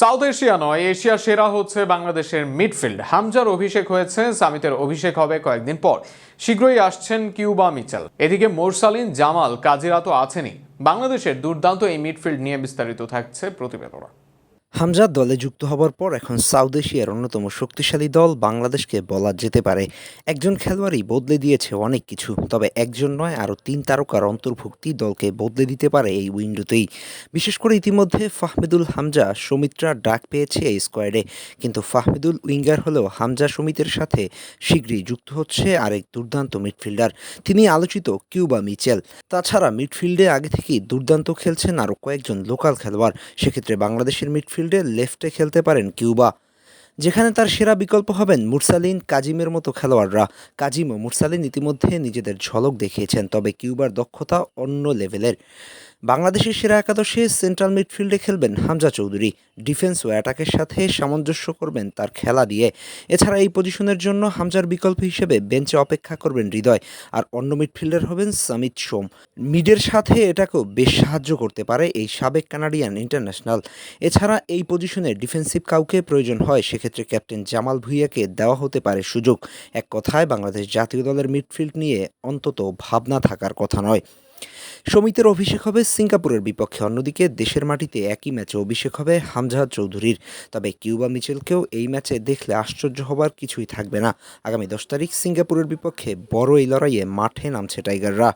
South Asia নয়, Asia সেরা হচ্ছে বাংলাদেশের মিডফিল্ড। হামজার অভিষেক হয়েছে, সামিতের অভিষেক হবে কয়েকদিন পর। শীঘ্রই আসছেন কিউবা মিচেল। এদিকে মোরসালিন জামাল, কাজিরা তো আছেনই। বাংলাদেশের দুর্দান্ত এই মিডফিল্ড নিয়ে বিস্তারিত থাকছে প্রতিবেদনা। হামজা দলে যুক্ত হবার পর এখন সাউথ এশিয়ার অন্যতম শক্তিশালী দল বাংলাদেশকে বলা যেতে পারে। একজন খেলোয়াড়ই বদলে দিয়েছে অনেক কিছু, তবে একজন নয়, আরও তিন তারকার অন্তর্ভুক্তি দলকে বদলে দিতে পারে এই উইন্ডোতেই। বিশেষ করে ইতিমধ্যে ফাহমিদুল হামজা সৌমিত্রা ডাক পেয়েছে এই স্কোয়াডে, কিন্তু ফাহমিদুল উইঙ্গার হলেও হামজা সমিতের সাথে শীঘ্রই যুক্ত হচ্ছে আরেক দুর্দান্ত মিডফিল্ডার, তিনি আলোচিত কিউবা মিচেল। তাছাড়া মিডফিল্ডে আগে থেকেই দুর্দান্ত খেলছেন আরও কয়েকজন লোকাল খেলোয়াড়, সেক্ষেত্রে বাংলাদেশের মিডফিল্ডে লেফটে খেলতে পারেন কিউবা, যেখানে তার সেরা বিকল্প হবেন মুরসালিন, কাজিমের মতো খেলোয়াড়রা। কাজিম ও মুরসালিন ইতিমধ্যে নিজেদের ঝলক দেখিয়েছেন, তবে কিউবার দক্ষতা অন্য লেভেলের বাংলাদেশের সেরা একাদশে সেন্ট্রাল মিডফিল্ডে খেলবেন হামজা চৌধুরী। ডিফেন্স ও অ্যাটাকের সাথে সামঞ্জস্য করবেন তার খেলা দিয়ে। এছাড়া এই পজিশনের জন্য হামজার বিকল্প হিসেবে বেঞ্চে অপেক্ষা করবেন হৃদয় আর অন্য মিডফিল্ডার হবেন সামিত সোম। মিডের সাথে এটাকেও বেশ সাহায্য করতে পারে এই সাবেক কানাডিয়ান ইন্টারন্যাশনাল। এছাড়া এই পজিশনে ডিফেন্সিভ কাউকে প্রয়োজন হয়, সেক্ষেত্রে ক্যাপ্টেন জামাল ভুইয়াকে দেওয়া হতে পারে সুযোগ। এক কথায়, বাংলাদেশ জাতীয় দলের মিডফিল্ড নিয়ে অন্তত ভাবনা থাকার কথা নয়। সমিতের অভিষেক হবে সিঙ্গাপুরের বিপক্ষে। অন্যদিকে দেশের মাটিতে একই ম্যাচে অভিষেক হবে হামজা চৌধুরীর। তবে কিউবা মিচেলকেও এই ম্যাচে দেখলে আশ্চর্য হবার কিছুই থাকবে না। আগামী দশ তারিখ সিঙ্গাপুরের বিপক্ষে বড় এই লড়াইয়ে মাঠে নামছে টাইগাররা।